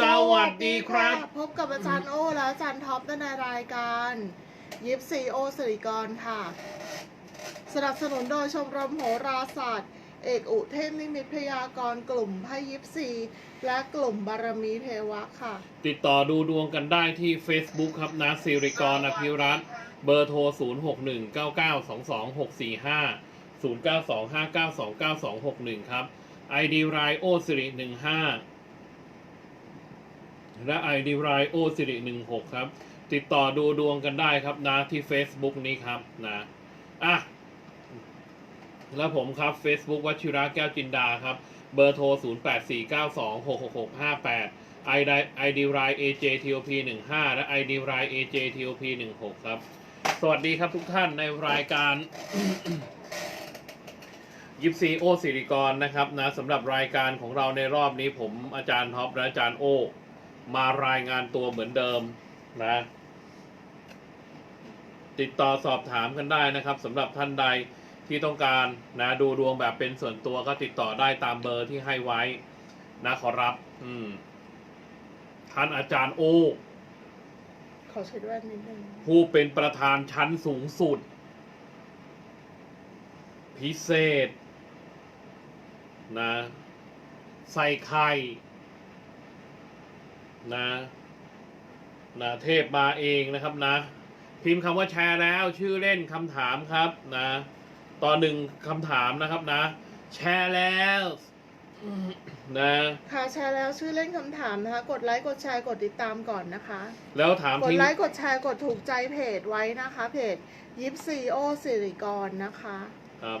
สวัสดีครับ พบกับอาจารย์โอและอาจารย์ท็อปในรายการยิปซีโอสิริกรค่ะ สนับสนุนโดยชมรมโหราศาสตร์ เอกอุเทพนิมิตพยากรณ์กลุ่มไพ่ยิปซี และกลุ่มบารมีเทวะค่ะ ติดต่อดูดวงกันได้ที่ Facebook ครับนะสิริกรอภิรัตน์เบอร์โทร 0 6 1 9 9 2 2 6 4 5 0 9 2 5 9 2 9 2 6 1 ครับ ID ไรโอสิริ15 และ ID ไรโอสิริ16ครับ ติดต่อดูดวงกันได้ครับนะที่ Facebook นี้ครับนะอะแล้วผมครับ Facebook วัชิระแก้วจินดาครับ เบอร์โทร 0 8 4 9 2 6 6 6 5 8 ID ID r i AJTOP 15และ ID r i AJTOP 16ครับ สวัสดีครับทุกท่านในรายการยิปซีโอสิริกรนะครับนะสำหรับรายการของเราในรอบนี้ผมอาจารย์ท็อปและอาจารย์โอ มารายงานตัวเหมือนเดิมนะ ติดต่อสอบถามกันได้นะครับสำหรับท่านใดที่ต้องการนะดูดวงแบบเป็นส่วนตัวก็ติดต่อได้ตามเบอร์ที่ให้ไว้นะขอรับ อืมท่านอาจารย์โอ ขอใช้แว่นนิดนึงผู้เป็นประธานชั้นสูงสุด พิเศษ นะ ใส่ไข่ นะนะเทพมาเองนะครับนะ พิมพ์คำว่าแชร์แล้วชื่อเล่นคำถามครับนะต่อหนึ่งคำถามนะครับนะ แชร์แล้วนะค่ะแชร์แล้วชื่อเล่นคำถามนะคะ กดไลค์กดแชร์กดติดตามก่อนนะคะ แล้วถามกดทิ้งไลค์กดแชร์กดถูกใจเพจไว้นะคะ เพจยิปซีโอสิริกรนะคะครับ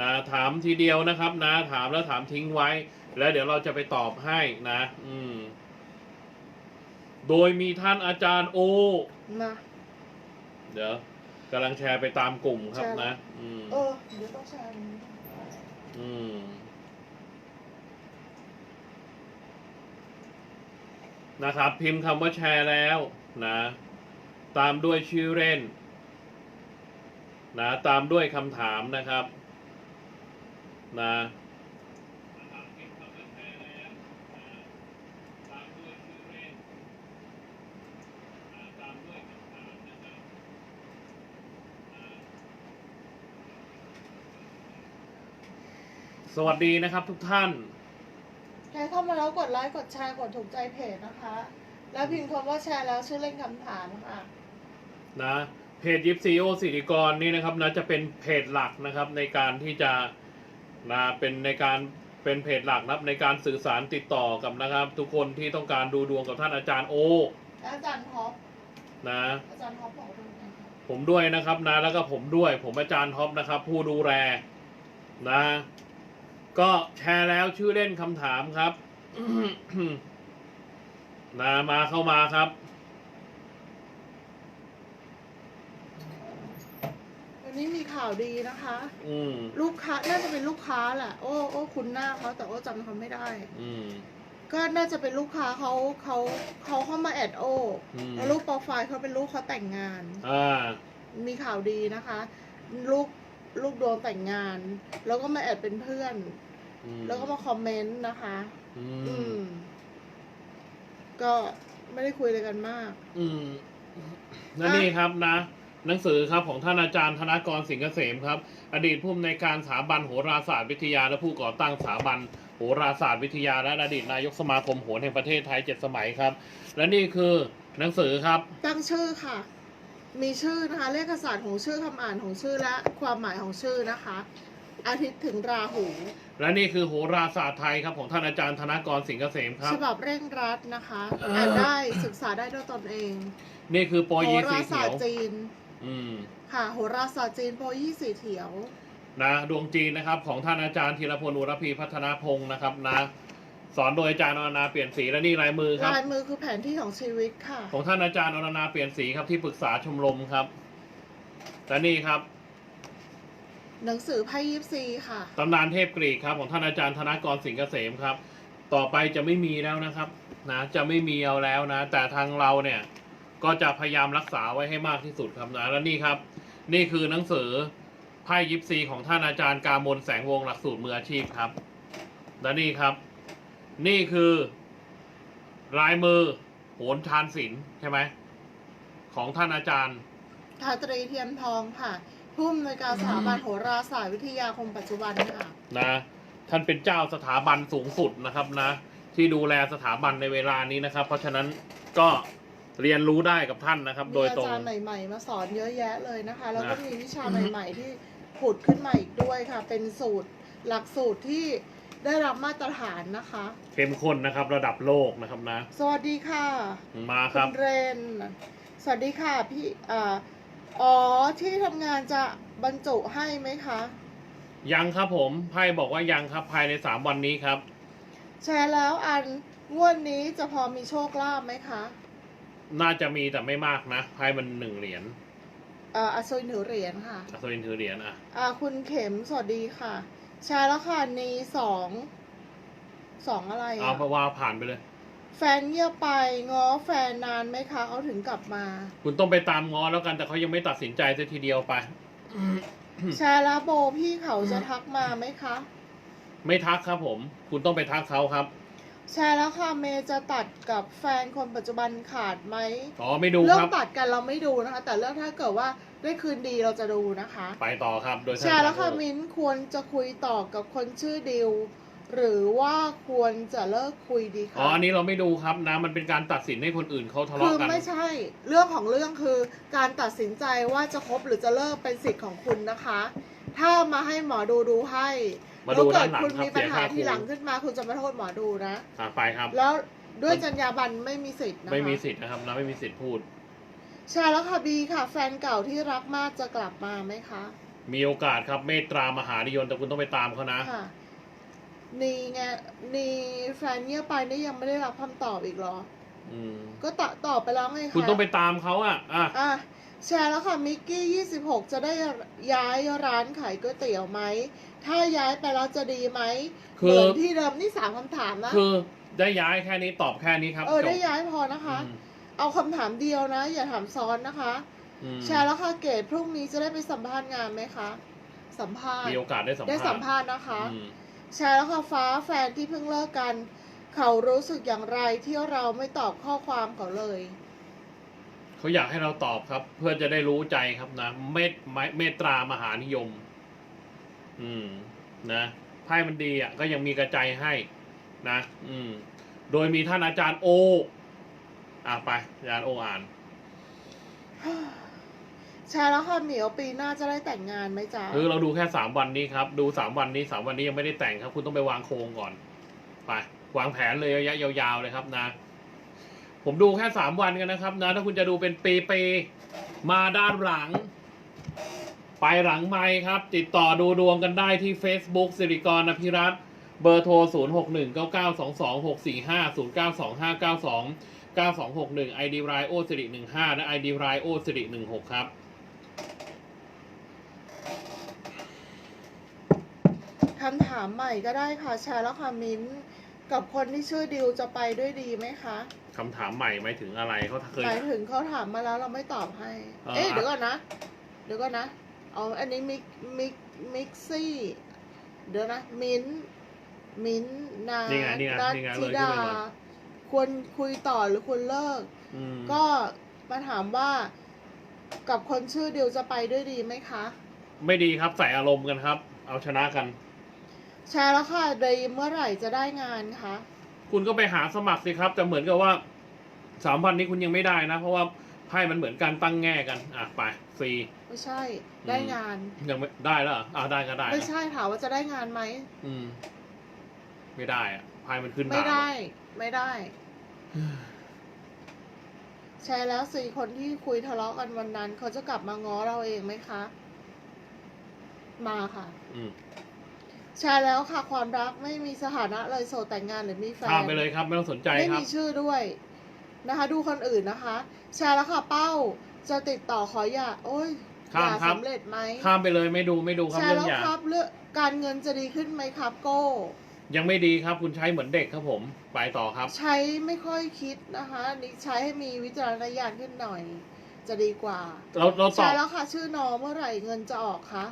นะถามทีเดียวนะครับนะ ถามแล้วถามทิ้งไว้ แล้วเดี๋ยวเราจะไปตอบให้นะ อืม โดยมีท่านอาจารย์โอ มา เดี๋ยวกำลังแชร์ไปตามกลุ่มครับแชร์นะ อืมเออ เดี๋ยวต้องแชร์อันนี้อืมนะครับ พิมพ์คำว่าแชร์แล้วนะ ตามด้วยชื่อเล่น นะ ตามด้วยคำถามนะครับ นะ สวัสดีนะครับทุกท่าน ใครเข้ามาแล้วกดไลค์กดแชร์กดถูกใจเพจนะคะ แล้วพิมพ์คำว่าแชร์แล้วชื่อเล่นคำถามค่ะ นะเพจยิปซีโอสิริกรนี่นะครับนะจะเป็นเพจหลักนะครับในการที่จะนะเป็นในการเป็นเพจหลักนะครับในการสื่อสารติดต่อกับนะครับ ทุกคนที่ต้องการดูดวงกับท่านอาจารย์โอและอาจารย์ท็อปนะ อาจารย์ท็อปบอกด้วยนะคะผมด้วยนะครับนะแล้วก็ผมด้วยผมอาจารย์ท็อปนะครับ ผู้ดูแลนะ ก็แชร์แล้วชื่อเล่นคำถามครับนะมาเข้ามาครับวันนี้มีข่าวดีนะคะ อืมลูกค้าน่าจะเป็นลูกค้าแหละโอ้โอ้คุณหน้าเขาแต่ว่าจำเขาไม่ได้ อืม ก็น่าจะเป็นลูกค้าเขาเขาเขาเข้ามาแอดโออืม แล้วรูปโปรไฟล์เขาเป็นรูปเขาแต่งงาน อ่า มีข่าวดีนะคะ ลูกลูกดวงแต่งงาน แล้วก็มาแอดเป็นเพื่อน อืม แล้วก็มาคอมเมนต์นะคะ อือืม ม ก็ไม่ได้คุยอะไรกันมาก อืมและนี่ครับนะ หนังสือครับของท่านอาจารย์ธนกรสิงห์เกษมครับ อดีตผู้อำนวยการสถาบันโหราศาสตร์วิทยา และผู้ก่อตั้งสถาบันโหราศาสตร์วิทยา และอดีตนายกสมาคมโหราแห่งประเทศไทยเจ็ดสมัยครับ และนี่คือหนังสือครับ ตั้งชื่อค่ะ มีชื่อนะคะ เลขศาสตร์ของชื่อคำอ่านของชื่อและความหมายของชื่อนะคะ อาทิตย์ถึงราหู และนี่คือโหราศาสตร์ไทยครับของท่านอาจารย์ธนกรสิงห์เกษมครับ ฉบับเร่งรัดนะคะเอออ่อ่านได้ศึกษาได้ด้วยตนเองนี่คือโปรโหยีราสีศาเขีสยตวร์จีน อืมค่ะโหราศาสตร์จีนโปรยี่สีเขียว นะดวงจีนนะครับของท่านอาจารย์ธีรพลอุรพีพัฒนาพงศ์นะครับนะ สอนโดยอาจารย์อรนาเปลี่ยนสีและนี่ลายมือครับ ลายมือคือแผนที่ของชีวิตค่ะ ของท่านอาจารย์อรนาเปลี่ยนสีครับที่ปรึกษาชมรมครับและนี่ครับ หนังสือไพ่ยิปซีค่ะ ตำนานเทพกรีกครับของท่านอาจารย์ธนกรสิงห์เกษมครับ ต่อไปจะไม่มีแล้วนะครับนะจะไม่มีเอาแล้วนะ แต่ทางเราเนี่ยก็จะพยายามรักษาไว้ให้มากที่สุดครับนะและนี่ครับ นี่คือหนังสือไพ่ยิปซีของท่านอาจารย์กามลแสงวงศ์หลักสูตรมืออาชีพครับและนี่ครับ นี่คือลายมือโหนทานศิลป์ใช่ไหมของท่านอาจารย์ทาตรีเทียนทองค่ะ ผู้อำนวยการสถาบันโหราศาสตร์วิทยาคมปัจจุบันค่ะนะ ท่านเป็นเจ้าสถาบันสูงสุดนะครับนะ ที่ดูแลสถาบันในเวลานี้นะครับ เพราะฉะนั้นก็เรียนรู้ได้กับท่านนะครับ โดมียอาตรงจารย์ใหม่ๆ มาสอนเยอะแยะเลยนะคะ แล้วก็นะมีวิชาใหม่ ๆ ที่ผุดขึ้นมาอีกด้วยค่ะ เป็นสูตรหลักสูตรที่ได้รับมาตรฐานนะคะ เข้มข้นนะครับ ระดับโลกนะครับนะ สวัสดีค่ะ มาคคุรับณเรน สวัสดีค่ะพี่อ่า อ๋อที่ทำงานจะบรรจุให้ไหมคะ ยังครับผมไพ่บอกว่ายังครับภายในสามวันนี้ครับ แชร์แล้วอันงวดนี้จะพอมีโชคลาภไหมคะน่าจะมีแต่ไม่มากนะไพ่มันหนึ่งเหรียญเอ่ออัศวินถือเหรียญค่ะอัศวินถือเหรียญอะอ่าคุณเข็มสวัสดีค่ะ แชร์แล้วค่ะนีสองสองอะไรเอาอะเพราะว่าผ่านไปเลย แฟนเงียบไปง้อแฟนนานไหมคะเขาถึงกลับมา คุณต้องไปตามง้อแล้วกันแต่เขายังไม่ตัดสินใจซะทีเดียวไปแชร์แล้วโบพี่เขาจะทักมาไหมคะ ไม่ทักครับผม คุณต้องไปทักเขาครับ แชร์แล้วค่ะเมย์จะตัดกับแฟนคนปัจจุบันขาดไหมอ๋อไม่ดูเรื่อคงรับ ตัดกันเราไม่ดูนะคะ แต่เรื่องถ้าเกิดว่าได้คืนดีเราจะดูนะคะ ไปต่อครับ โดยแชร์แล้วค่ะท่านมิ้นควรจะคุยต่อกับคนชื่อดิว หรือว่าควรจะเลิกคุยดีคะอ๋ออันนี้เราไม่ดูครับนะ มันเป็นการตัดสินให้คนอื่นเขาทะคืเลาะอกัน ไม่ใช่ เรื่องของเรื่องคือการตัดสินใจว่าจะคบหรือจะเลิกเป็นสิทธิ์ของคุณนะคะ ถ้ามาให้หมอดูดูให้มาแล้วดูเกิด้าดนหลังคุณครับมีปัญเสียหาค่าทีครูหลังขึ้นมา คุณจะมาโทษหมอดูนะ อะไปครับ แล้วด้วยมันจรรยาบรรณไม่มีสิทธิ์นะคะ ไม่มีสิทธิ์นะครับนะไม่มีสิทธิ์พูดใช่แล้วค่ะบีค่ะ แฟนเก่าที่รักมากจะกลับมาไหมคะมีโอกาสครับเมตตามหานิยมแต่คุณต้องไปตามเขานะ ค่ะ นี่ไงนี่แฟนเงียบไปนี่ยังไม่ได้รับคำตอบอีกเหรอ อืมก็ตะตอบไปแล้วไงคะคุณต้องไปตามเขาอะอะ อะแชร์แล้วค่ะมิกกี้ 26 จะได้ย้ายร้านขายก๋วยเตี๋ยวไหม ถ้าย้ายไปแล้วจะดีไหมคืเหอมือนที่เดิมนี่สามคำถามนะ คือได้ย้ายแค่นี้ตอบแค่นี้ครับเออ จบได้ย้ายพอนะคะ อืมเอาคำถามเดียวนะ อย่าถามซ้อนนะคะ อืมแชร์แล้วค่ะเกดพรุ่งนี้จะได้ไปสัมภาษณ์งานไหมคะ สัมภาษณ์ มีโอกาสได้สัมได้ภาษณ์สัมภาษณ์นะคะ อืม แชร์แล้วค่ะฟ้าแฟนที่เพิ่งเลิกกัน เขารู้สึกอย่างไรที่เราไม่ตอบข้อความเขาเลย เขาอยากให้เราตอบครับ เพื่อจะได้รู้ใจครับนะ เมตเมตตามหานิยม อืม นะไพ่มันดีอะ ก็ยังมีกระจายให้ นะ อืม โดยมีท่านอาจารย์โอ อะไปอาจารย์โออ่าน แชร์แล้วค่ะเหมียวปีหน้าจะได้แต่งงานไหมจ๊ะคือเราดูแค่สามวันนี้ครับ ดูสามวันนี้สามวันนี้ยังไม่ได้แต่งครับ คุณต้องไปวางโครงก่อน ไป วางแผนเลยระยะยาวๆเลยครับนะ ผมดูแค่สามวันกันนะครับนะ ถ้าคุณจะดูเป็นปีๆมาด้านหลัง ไปหลังไมค์ครับ ติดต่อดูดวงกันได้ที่ Facebook สิริกรอภิรัตเบอร์โทร 0 6 1 9 9 2 2 6 4 5 0 9 2 5 9 2 9 2 6 1 ID รายโอสิริ15และ ID รายโอสิริ16 ครับ คำถามใหม่ก็ได้ค่ะแชร์แล้วค่ะมิ้นท์กับคนที่ชื่อดิวจะไปด้วยดีไหมคะคำถามใหม่หมายถึงอะไรเขาเคย หมายถึงเขาถามมาแล้วเราไม่ตอบให้อ่าเอ๊ะเดี๋ยวก่อนนะ เดี๋ยวก่อนนะ เอาอันนี้มิกมิกมิกซี่ เดี๋ยวนะ มิ้นท์มิ้นท์นานี่ไงนี่ไงนัทนี่ไงธิเลยขึ้นดาไปก่อนควรคุยต่อหรือควรเลิกอืมก็มาถามว่ากับคนชื่อดิวจะไปด้วยดีไหมคะ ไม่ดีครับใส่อารมณ์กันครับ เอาชนะกัน แชร์แล้วค่ะดีเมื่อไหร่จะได้งานคะ คุณก็ไปหาสมัครสิครับแต่เหมือนกับว่าสามพันนี้คุณยังไม่ได้นะ เพราะว่าไพ่มันเหมือนการตั้งแง่กันอะไปฟรีไม่ใช่ ได้งาน ยังไม่ได้แล้วเหรออ่าได้ก็ได้นะไม่ใช่ถามว่าจะได้งานไหม อืม ไม่ได้อะไพ่มันขึ้นไม่ดาวได้ ไม่ได้ แชร์แล้วสี่คนที่คุยทะเลาะกันวันนั้น เขาจะกลับมาง้อเราเองไหมคะ มาค่ะ อืม แชร์แล้วค่ะความรักไม่มีสถานะเลยโสดแต่งงานหรือมีแฟนข้ามไปเลยครับ ไม่ต้องสนใจไม่ครับ มีชื่อด้วยนะคะ ดูคนอื่นนะคะแชร์แล้วค่ะเป้าจะติดต่อขออย่าโอ้ยอข้ามย่าครับ สำเร็จไหมข้ามไปเลยไม่ดูไม่ดูครับแชร์เรื่องแล้วหยาครับเรื่องการเงินจะดีขึ้นไหมครับโก้ ยังไม่ดีครับ คุณใช้เหมือนเด็กครับผม ไปต่อครับ ใช้ไม่ค่อยคิดนะคะนี่ใช้ให้มีวิจารณญาณขึ้นหน่อย จะดีกว่า เราเราตใช่อบแล้วค่ะ ชื่อนอเมื่อไหร่เงินจะออกคะ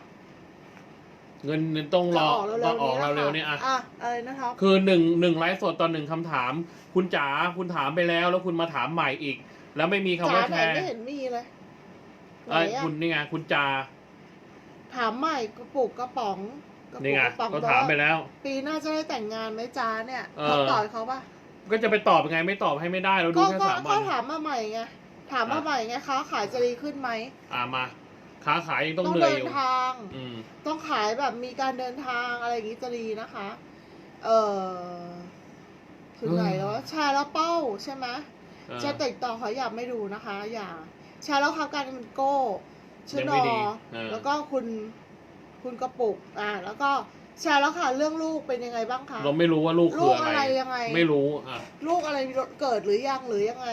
เงินต้องรอจะต้องออกๆเร็วๆเนี่ยค่ะอะอะอะไรนะครับ คือหนึ่งหนึ่งไลฟ์สดตอนหนึ่งคำถาม คุณจ๋าคุณถามไปแล้ว แล้วคุณมาถามใหม่อีก แล้วไม่มีคำจ๋าว่าไหนแชร์ไม่เห็นมีเลยไหนเอ้ยอะคุณนี่ไงคุณจาถามใหม่กระปุกกระป๋องกระปุนี่กไงกระป๋องเขาถามไปแล้ว ปีหน้าจะได้แต่งงานไหมจ้าเนี่ยเออเขาต่อยเขาปะก็จะไปตอบยังไงไม่ตอบให้ไม่ได้เราดูก็แค่ก็สามวัก็นถามมาใหม่ไงถามมาอะใหม่ไงค้าขายจะดีขึ้นไหมอ่ามา ค้าขายยังต้องต้องเหนื่อยเดิอนยู่ทาง อืม ต้องขายแบบมีการเดินทางอะไรอย่างนี้จะดีนะคะ เออถึงไหนแล้ววะแชร์แล้วเป้าใช่ไหมเออ จะติดต่อขออย่าไม่ดูนะคะ อย่าแชร์แล้วครับการเป็นโก้ชื่อยังนไม่อดีเออ แล้วก็คุณคุณกระปุก อ่า แล้วก็ แชร์แล้วค่ะเรื่องลูกเป็นยังไงบ้างคะ เราไม่รู้ว่าลูกลูคือกอะอะไรไรยังไง ไม่รู้อะลูกอะไรเกิดหรือยังหรือยังไง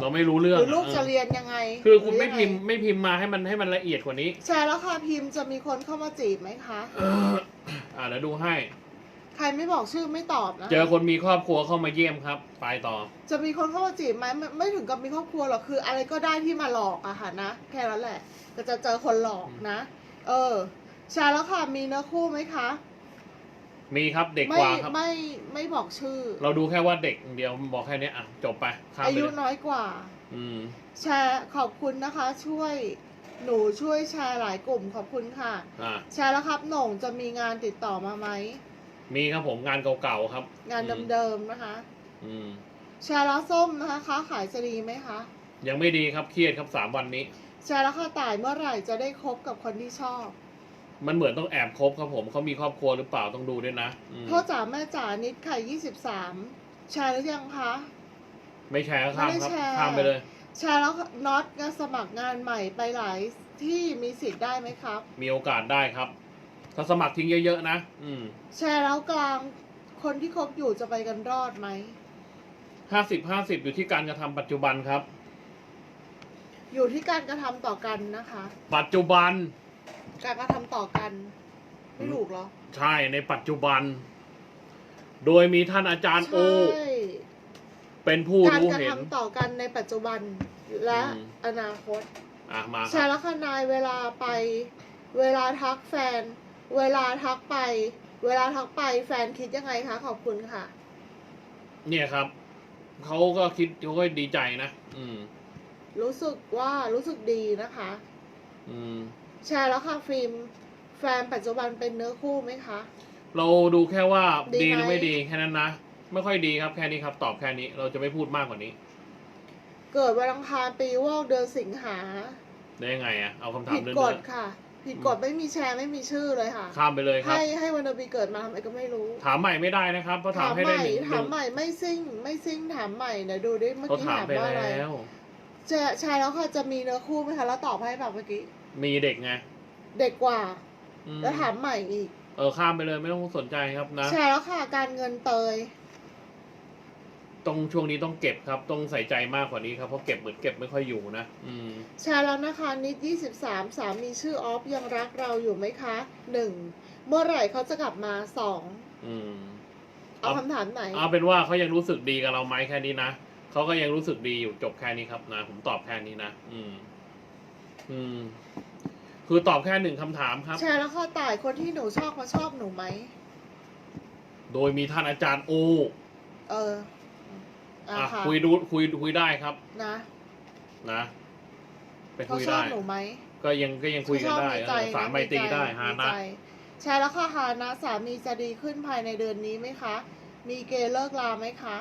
เราไม่รู้เรื่องหรือลูกเออจะเรียนยังไงคือคุณไม่หรืพิมพ์ไม่พิมพ์มาให้มันให้มันละเอียดกว่านี้ แชร์แล้วค่ะพิมพ์จะมีคนเข้ามาจีบไหมคะ อ่าเดี๋ยวดูให้ ใครไม่บอกชื่อไม่ตอบนะ เจอคนมีครอบครัวเข้ามาเยี่ยมครับ ไปต่อ จะมีคนเข้ามาจีบไหมไม่ไม่ถึงกับมีครอบครัวหรอกคือ อะไรก็ได้ที่มาหลอกอะค่ะนะแค่นั้นแหละ ก็จะเจอคนหลอกนะ เออแชร์แล้วค่ะมีเนื้อคู่ไหมคะ มีครับเด็กไม่กว่าครับ ไม่ไม่บอกชื่อ เราดูแค่ว่าเด็กอย่างเดียวบอกแค่เนี้ยอะจบไปข้ามอาไปยุเลยน้อยกว่า อืม แชร์ขอบคุณนะคะ ช่วยหนูช่วยแชร์หลายกลุ่มขอบคุณค่ะ อ่า แชร์แล้วครับหน่งจะมีงานติดต่อมาไหมมีครับผมงานเก่าๆครับงานอืมเดิมๆนะคะ อืม แชร์แล้วส้มนะคะค้าขายจะดีไหมคะยังไม่ดีครับเครียดครับสามวันนี้ แชร์แล้วค่ะต่ายเมื่อไหร่จะได้คบกับคนที่ชอบ มันเหมือนต้องแอบคบครับผมเขามีครอบครัวหรือเปล่าต้องดูด้วยนะอืมพ่อจ๋าแม่จ๋านิดไข่ยี่สิบสามแชร์หรือยังคะ ไม่แชร์ก็ข้ามไม่ครับแชร์ ข้ามไปเลย แชร์แล้วน็อตงานสมัครงานใหม่ไปหลายที่มีสิทธิ์ได้ไหมครับ มีโอกาสได้ครับ ถ้าสมัครทิ้งเยอะๆนะอืมแชร์แล้วกลางคนที่คบอยู่จะไปกันรอดไหม ห้าสิบห้าสิบอยู่ที่การกระทำปัจจุบันครับ อยู่ที่การกระทำต่อกันนะคะ ปัจจุบัน การกระทำต่อกัน ไม่ถูกเหรอ ใช่ในปัจจุบัน โดยมีท่านอาจารย์โอ ใช่เป็นผู้การรู้กระเห็น ทำต่อกันในปัจจุบันและอืม อนาคต อะมาคแชรับร์แล้วค่ะนายเวลาไป เวลาทักแฟน เวลาทักไป เวลาทักไปแฟนคิดยังไงคะขอบคุณค่ะ เนี่ยครับเขาก็คิดเขาก็ดีใจนะอืม รู้สึกว่ารู้สึกดีนะคะ อืม แชร์แล้วค่ะฟิล์มแฟนปัจจุบันเป็นเนื้อคู่ไหมคะ เราดูแค่ว่าดีดีหรือไหม ไม่ดีแค่นั้นนะไม่ค่อยดีครับแค่นี้ครับ ตอบแค่นี้เราจะไม่พูดมากกว่านี้เกิดวันอังคารปีวอกเดือนสิงหา ได้ยังไงอะเอาคำถามผิดเรื่กอฎยค่ะ ผิดกฎไม่มีแชร์ไม่มีชื่อเลยค่ะๆข้ามไปเลยครับ ให้ให้วันเดือนปีเกิดมาทำไมก็ไม่รู้ ถามใหม่ไม่ได้นะครับเพราะถามให้ใหได้ม่หนึ่งถามใหม่ไม่ซิ่ง ไม่ซิ่งถามใหม่เดี๋ยวดูดิเมื่อเขากี้ถามถามไปว่าอะไรแล้ว แชร์แชร์แล้วค่ะจะมีเนื้อคู่ไหมคะแล้วตอบให้แบบเมื่อกี้ มีเด็กไงเด็กกว่า อืมแล้วถามใหม่อีก เออข้ามไปเลยไม่ต้องสนใจครับนะแชร์แล้วค่ะ การเงินเตย ตรงช่วงนี้ต้องเก็บครับ ต้องใส่ใจมากกว่านี้ครับ เพราะเก็บเหมือนเก็บไม่ค่อยอยู่นะ อืม แชร์แล้วนะคะ นิดยี่สิบสามสามีชื่อออฟยังรักเราอยู่ไหมคะหนึ่งเมื่อไหร่เขาจะกลับมาสองอืม เอาคำถามไหน เอาเป็นว่าเขายังรู้สึกดีกับเราไหมแค่นี้นะเขาก็ยังรู้สึกดีอยู่จบแค่นี้ครับนะ ผมตอบแค่นี้นะ อืม อืม คือตอบแค่หนึ่งคำถามครับ แชร์แล้วค่ะต่ายคนที่หนูชอบเขาชอบหนูไหม โดยมีท่านอาจารย์โอเอออะอะค่ะคุยดูคุยคุยได้ครับ นะนะไปเขาคุยชอบได้หนูไหมก็ยังก็ยังคุยกันได้เขาชอบในใจเออสามนะไมตรีในใจได้ฮาในนะใจแชร์แล้วค่ะฮานะสามีจะดีขึ้นภายในเดือนนี้ไหมคะ มีเกณฑ์เลิกลาไหมคะ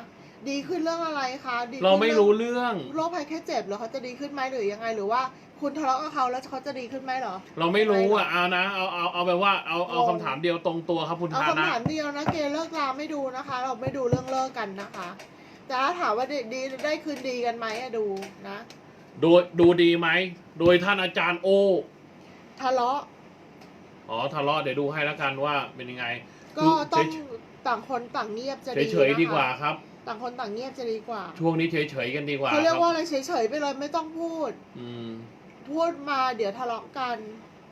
ดีขึ้นเรื่องอะไรคะดีขึ้นเราไม่รู้องเรื่อง โรคภัยแค่เจ็บเหรอเขาจะดีขึ้นไหมหรือยังไงหรือว่า คุณทะเลาะกับเขาแล้วเขาจะดีขึ้นไหมเหรอ เราไม่รู้ไม่หรอกอะเอานะเอาเอาเอาแบบว่าเอาเอางงคำถามเดียวตรงตัวครับคุณเอาฮานะคำถามเดียวนะเกณฑ์เลิกลาไม่ดูนะคะ เราไม่ดูเรื่องเลิกกันนะคะ แต่ถ้าถามว่าดีดีได้คืนดีกันไหมอะดูนะโดยดูดีไหมโดยท่านอาจารย์โอทะเลาะอ๋อทะเลาะเดี๋ยวดูให้แล้วกันว่าเป็นยังไง ก็คือต้องเฉยต่างคนต่างเงียบจะเฉดียเฉยนะคะๆดีกว่าครับ ต่างคนต่างเงียบจะดีกว่าช่วงนี้เฉยเฉยๆกันดีกว่าเขาเรียกคว่าบอะไรเฉยๆไปเลยไม่ต้องพูด อืม พูดมาเดี๋ยวทะเลาะกัน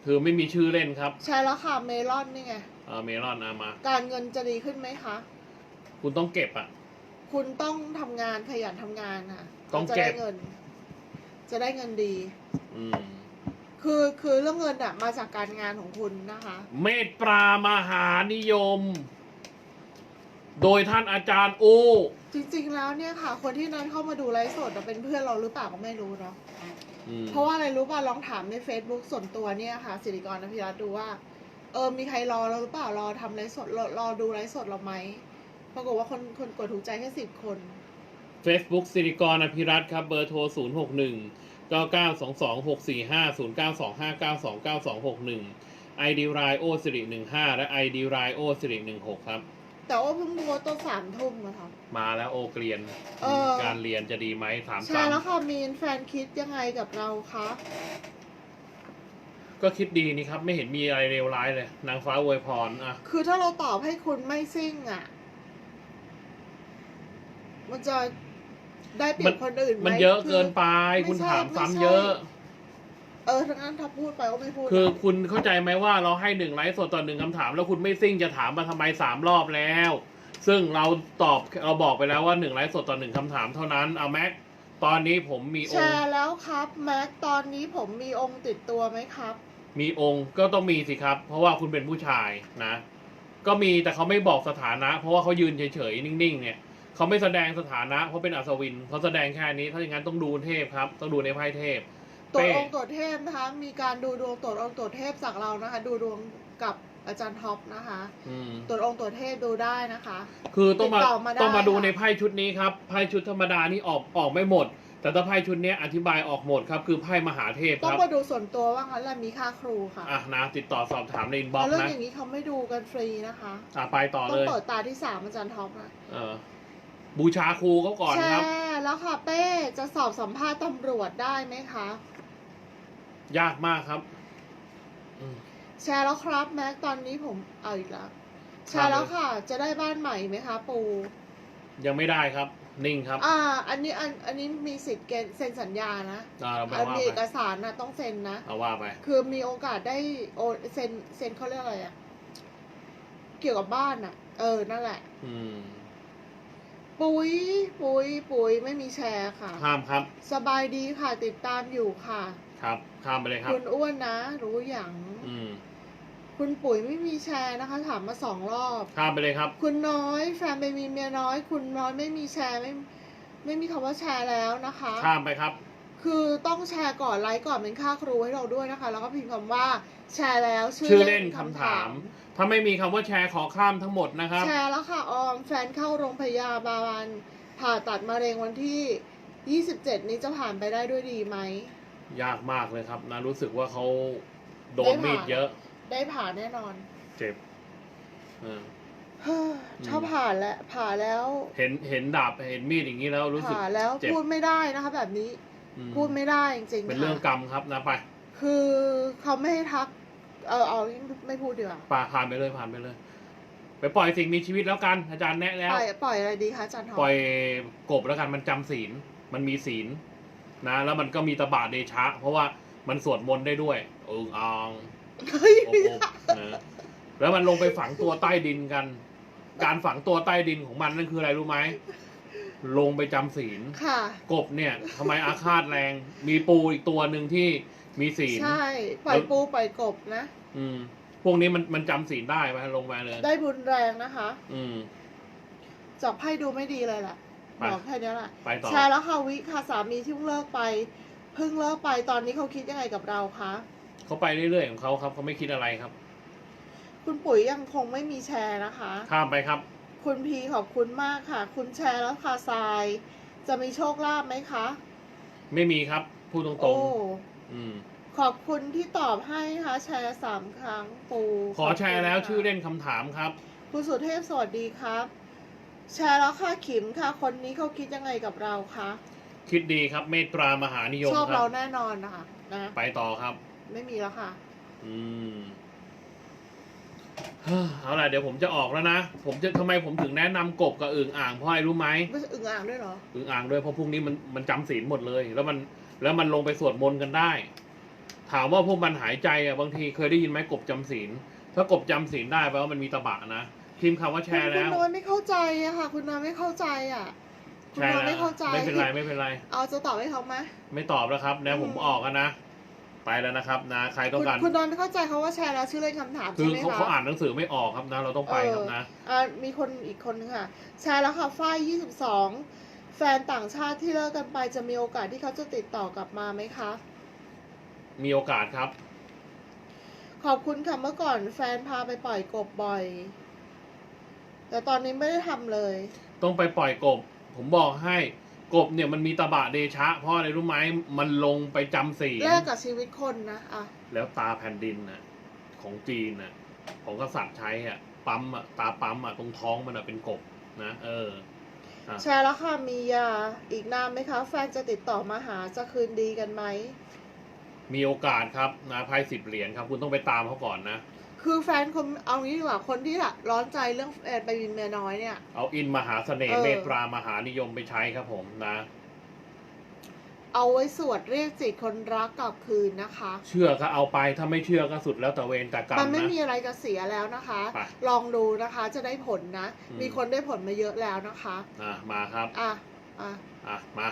คือไม่มีชื่อเล่นครับใช่แล้วค่ะเมลอนนี่ไง เออเมลอนเอามา การเงินจะดีขึ้นไหมคะ คุณต้องเก็บอะ คุณต้องทำงานขยันทำงานค่ะต้องจะเก็ได้บ เงิน จะได้เงินดี อืม คือคือเรื่องเงินอะมาจากการงานของคุณนะคะ เมตปรามหานิยม โดยท่านอาจารย์โอ จริงๆแล้วเนี่ยค่ะ คนที่นั้นเข้ามาดูไลฟ์สดอะเป็นเพื่อนเราหรือเปล่าก็ไม่รู้เนาะอืม เพราะว่าอะไรรู้ป่ะลองถามใน Facebook ส่วนตัวเนี่ยค่ะสิริกรนภิรัตน์ดูว่า เออมีใครรอเราหรือเปล่ารอทำไลฟ์สดรอรอดูไลฟ์สดเราไหมปรากฏว่าคนคนกดถูกใจแค่สิบคนเฟซบุ๊กสิริกรอภิรัตน์ครับเบอร์โทร 0 6 1 9 9 2 2 6 4 5 0 9 2 5 9 2 9 2 6 1 ID รายโอสิริ15และ ID รายโอสิริ16ครับ แต่ว่าเพิ่งโพสต์ตอนสามทุ่มนะคะ มาแล้วโอเกลียน เออ การเรียนจะดีไหมถามใช่ซ้แล้วค่ะมีนแฟนคิดยังไงกับเราคะำก็คิดดีนี่ครับ ไม่เห็นมีอะไรเลวร้ายเลย นางฟ้าอวยพรอะ คือถ้าเราตอบให้คุณไม่ซิ่งอะ่ะ มันจะได้เปรียบคนอื่นไหมมันเยอะเกินไปไม่คุณใช่ถามไม่ซ้ำใช่เยอะ เออทั้งนั้นถ้าพูดไปก็ไม่พูดคือนะคุณเข้าใจไหมว่าเราให้หนึ่งไลฟ์สดต่อหนึ่งคำถาม แล้วคุณไม่ซิ่งจะถามมาทำไมสามรอบแล้ว ซึ่งเราตอบเราบอกไปแล้วว่าหนึ่งไลฟ์สดต่อหนึ่งคำถามเท่านั้นเอาแม็กตอนนี้ผมมีแชองค์ร์แล้วครับแม็กตอนนี้ผมมีองค์ติดตัวไหมครับ มีองค์ก็ต้องมีสิครับ เพราะว่าคุณเป็นผู้ชายนะ ก็มีแต่เขาไม่บอกสถานะ เพราะว่าเขายืนเฉยๆนิ่งๆเนี่ยเขาไม่แสดงสถานะเพราะเป็นอัศวินเขาแสดงแค่นี้ถ้าอย่างนั้นต้องดูเทพครับ ต้องดูในไพ่เทพ ตรวจเป้องค์ตรวจเทพนะคะ มีการดูดวงตรวจองค์ตรวจเทพจากเรานะคะ ดูดวงกับอาจารย์ท็อปนะคะอืมตรวจองค์ตรวจเทพดูได้นะคะ คือต้องมาติดต่อมาได้ต้องมาดูค่ะในไพ่ชุดนี้ครับไพ่ชุดธรรมดานี่ออกออกไม่หมด แต่ถ้าไพ่ชุดเนี้ยอธิบายออกหมดครับ คือไพ่มหาเทพต้อคงรับมาดูส่วนตัวว่างั้นแหละมีค่าครูค่ะอะนะติดต่อสอบถามในอินบ็อกแต่เรื่องนะอย่างนี้เขาไม่ดูกันฟรีนะคะอะไปต่อต้อเลงยเปิดตาที่สามอาจารย์ท็อปนะเออบูชาครูเขาก่อนแชครับร์แล้วค่ะเป้จะสอบสัมภาษณ์ตำรวจได้ไหมคะ ยากมากครับอืม แชร์แล้วครับแม็กตอนนี้ผมเอาอีกแล้วแชร์แล้วค่ะ จะได้บ้านใหม่ไหมคะ ปู ยังไม่ได้ครับ นิ่งครับอ่า อันนี้อันอันนี้มีสิทธิ์เกณฑ์เซ็นสัญญานะอ่าเราไปอันว่ามีเอไปกสารนะต้องเซ็นนะ เอาว่าไป คือมีโอกาสได้โอเซ็นเซ็นเขาเรียกอะไรอะเกี่ยวกับบ้านอะเออนั่นแหละ อืม ปุ๋ยปุ๋ยปุ๋ยไม่มีแชร์ค่ะข้ามครับ สบายดีค่ะติดตามอยู่ค่ะ ครับ ข้ามไปเลยครับ คุณอ้วนนะ รู้อย่าง อืม คุณปุ๋ยไม่มีแชร์นะคะ ถามมาสองรอบ ข้ามไปเลยครับ คุณน้อยแฟนไปมีเมียน้อย คุณน้อยไม่มีแชร์ไม่ ไม่มีคำว่าแชร์แล้วนะคะ ข้ามไปครับ คือต้องแชร์ก่อนไลค์ก่อนเป็นค่าครูให้เราด้วยนะคะ แล้วก็พิมพ์คำว่าแชร์แล้วชื่อเล่นคำถาม ถ้าไม่มีคำว่าแชร์ขอข้ามทั้งหมดนะครับ แชร์แล้วค่ะออมแฟนเข้าโรงพยาบาลผ่าตัดมะเร็งวันที่ 27 นี้จะผ่านไปได้ด้วยดีไหม ยากมากเลยครับนะรู้สึกว่าเขาโดนได้ผ่านมีดเยอะ ได้ผ่าแน่นอน เจ็บเออเฮ้อชอบผ่าแล้วผ่าแล้ว เห็นเห็นดาบเห็นมีดอย่างนี้แล้วรู้สึกผ่าแล้วเจ็บพูดไม่ได้นะคะ แบบนี้อืมพูดไม่ได้จริงๆเป็นเรื่องกค่ะรรมครับนะไป คือเขาไม่ให้ทัก เออเอาไม่พูดดีกว่าป่าผ่านไปเลยผ่านไปเลยไปปล่อยสิ่งมีชีวิตแล้วกันอาจารย์แนะแล้วปล่อยปล่อยอะไรดีคะอาจารย์ทองปล่อยกบแล้วกันมันจำศีลมันมีศีล นะแล้วมันก็มีตบะเดชะ เพราะว่ามันสวดมนต์ได้ด้วยเอออางเฮ้ยอบอบนะแล้วมันลงไปฝังตัวใต้ดินกัน การฝังตัวใต้ดินของมันนั่นคืออะไรรู้ไหมลงไปจำศีลค่ะ กบเนี่ยทำไมอาฆาตแรง มีปูอีกตัวหนึ่งที่มีศีลใช่ ปล่อยปูปล่อยกบนะอืม พวกนี้มันมันจำศีลได้ไหมลงมาเลย ได้บุญแรงนะคะ อืมจับไพ่ดูไม่ดีเลยแหละ ไปบอกแค่นี้แหละไปต่อ แชร์แล้วค่ะวิค่ะสามีที่เพิ่งเลิกไป เพิ่งเลิกไปตอนนี้เขาคิดยังไงกับเราคะ เขาไปเรื่อยๆของเขาครับเขาไม่คิดอะไรครับ คุณปุ๋ยยังคงไม่มีแชร์นะคะ ข้ามไปครับ คุณพีขอบคุณมากค่ะ คุณแชร์แล้วค่ะทราย จะมีโชคลาภไหมคะไม่มีครับ พูดตรโอ้งๆอืม ขอบคุณที่ตอบให้ค่ะแชร์สามครั้งปูขอแชร์แล้วขบคุณค่ะชื่อเล่นคำถามครับ คุณสุเทพสวัสดีครับ แชร์แล้วค่ะขิมค่ะ คนนี้เขาคิดยังไงกับเราคะคิดดีครับ เมตตามหานิยมชอบครัเราบ แน่นอนนะคะนะไปต่อครับ ไม่มีแล้วค่ะ อืมเฮ้อเอาล่ะเดี๋ยวผมจะออกแล้วนะ ผมจะทำไมผมถึงแนะนำกบกับอึ่งอ่างเพราะอะไรรู้ไหมไม่ใช่อึ่งอ่างด้วยเหรอ อึ่งอ่างด้วยเพราะพวกนี้มันมันจำศีลหมดเลย แล้วมันแล้วมันลงไปสวดมนต์กันได้ ถามว่าพวกมันหายใจอะบางทีเคยได้ยินไหมกบจำศีลถ้ากบจำศีลได้แปลว่ามันมีตะบะนะ พิมพ์คำว่าแชคุณร์คุแล้ณวน้อยไม่เข้าใจอะค่ะ คุณน้อยไม่เข้าใจอะคุณแชร์น้อยแล้วไม่เข้าใจไม่เป็นไรไม่เป็นไร เอาจะตอบให้เขาไหม ไม่ตอบแล้วครับเดี๋ยวผมอืม ออกกันนะ ไปแล้วนะครับนะ ใครต้อคุงณการ คุณดอนเข้าใจเขาว่าแชร์แล้วชื่อเล่นคำถามคืใช่อไหมเขาคะเขาอ่านหนังสือไม่ออกครับนะ เราต้องไปครับนะอ่ามีคนอีกคนนึงค่ะ แชร์แล้วค่ะฝ้ายยี่สิบสองแฟนต่างชาติที่เลิกกันไปจะมีโอกาสที่เขาจะติดต่อกลับมาไหมคะ มีโอกาสครับ ขอบคุณค่ะเมื่อก่อนแฟนพาไปปล่อยกบบ่อย แต่ตอนนี้ไม่ได้ทำเลย ต้องไปปล่อยกบ ผมบอกให้กบเนี่ยมันมีตะบะเดชะเพราะอะไรรู้ไหมมันลงไปจำศีลแลกกับชีวิตคนนะอะแล้วตาแผ่นดินนะของจีนนะของกษัตริย์ใช้อะปั๊มอะตาปั๊มอะตรงท้องมันอะเป็นกบนะเอออะแชร์แล้วค่ะมียาอีกนานไหมคะ แฟนจะติดต่อมาหาจะคืนดีกันไหมมีโอกาสครับนะไพ่สิบเหรียญครับ คุณต้องไปตามเขาก่อนนะ คือแฟนคนเอางี้ดีกว่าคนที่ละร้อนใจเรื่องแฟนไปวินเมียน้อยเนี่ย เอาอินมหาเสน่ห์เออเมตตามหานิยมไปใช้ครับผมนะ เอาไว้สวดเรียกจิตคนรักกลับคืนนะคะ เชื่อก็เอาไปถ้าไม่เชื่อก็สุดแล้วแต่เวรแต่กรรมัมนไม่นะมีอะไรจะเสียแล้วนะคะไปลองดูนะคะจะได้ผลนะอืมมีคนได้ผลมาเยอะแล้วนะคะ อะมาครับ อะอะอะมา